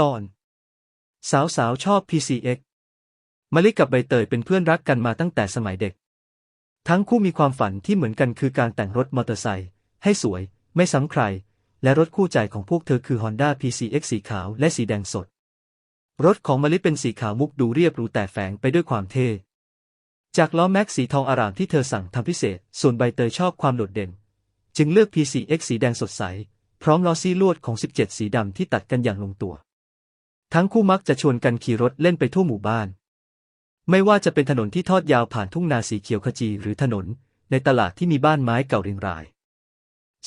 ตอน สาวสาวชอบ PCX มะลิกับใบเตยเป็นเพื่อนรักกันมาตั้งแต่สมัยเด็ก ทั้งคู่มีความฝันที่เหมือนกันคือการแต่งรถมอเตอร์ไซค์ให้สวย ไม่ซ้ำใคร และรถคู่ใจของพวกเธอคือ Honda PCX สีขาวและสีแดงสด รถของมะลิเป็นสีขาวมุกดูเรียบหรูแต่แฝงไปด้วยความเท่ จากล้อแม็กสีทองอารามที่เธอสั่งทำพิเศษ ส่วนใบเตยชอบความโดดเด่น จึงเลือก PCX สีแดงสดใส พร้อมล้อซี่ลวดของ 17 สีดำที่ตัดกันอย่างลงตัว ทั้งคู่มักจะชวนกันขี่รถเล่นไปทั่วหมู่บ้าน ไม่ว่าจะเป็นถนนที่ทอดยาวผ่านทุ่งนาสีเขียวขจี หรือถนน ในตลาดที่มีบ้านไม้เก่าเรียงราย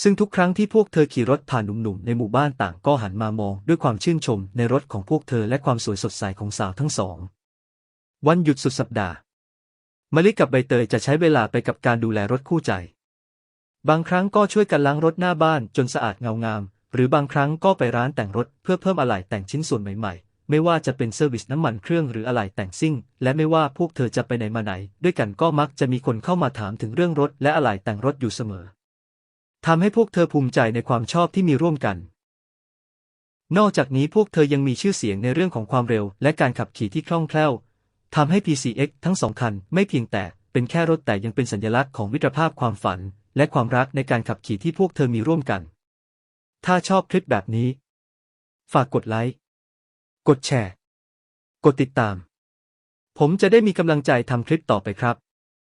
ซึ่งทุกครั้งที่พวกเธอขี่รถผ่านหนุ่มๆในหมู่บ้านต่างก็หันมามองด้วยความชื่นชมในรถของพวกเธอและความสวยสดใสของสาวทั้งสอง วันหยุดสุดสัปดาห์มลิกับใบเตยจะใช้เวลาไปกับการดูแลรถคู่ใจ บางครั้งก็ช่วยกันล้างรถหน้าบ้านจนสะอาดเงางาม หรือบางครั้งก็ไปร้านแต่งรถเพื่อเพิ่มอะไหล่แต่งชิ้นส่วนใหม่ๆ ไม่ว่าจะเป็นเซอร์วิสน้ำมันเครื่องหรืออะไหล่แต่งซิ่ง และไม่ว่าพวกเธอจะไปไหนมาไหน ด้วยกันก็มักจะมีคนเข้ามาถามถึงเรื่องรถและอะไหล่แต่งรถอยู่เสมอทำให้พวกเธอภูมิใจในความชอบที่มีร่วมกัน นอกจากนี้พวกเธอยังมีชื่อเสียงในเรื่องของความเร็ว และการขับขี่ที่คล่องแคล่วทำให้ PCX ทั้งสองคันไม่เพียงแต่เป็นแค่รถแต่ยังเป็นสัญลักษณ์ของมิตรภาพความฝัน และความรักในการขับขี่ที่พวกเธอมีร่วมกัน ถ้าชอบคลิปแบบนี้ ฝากกดไลค์ กดแชร์ กดติดตาม ผมจะได้มีกำลังใจทำคลิปต่อไปครับ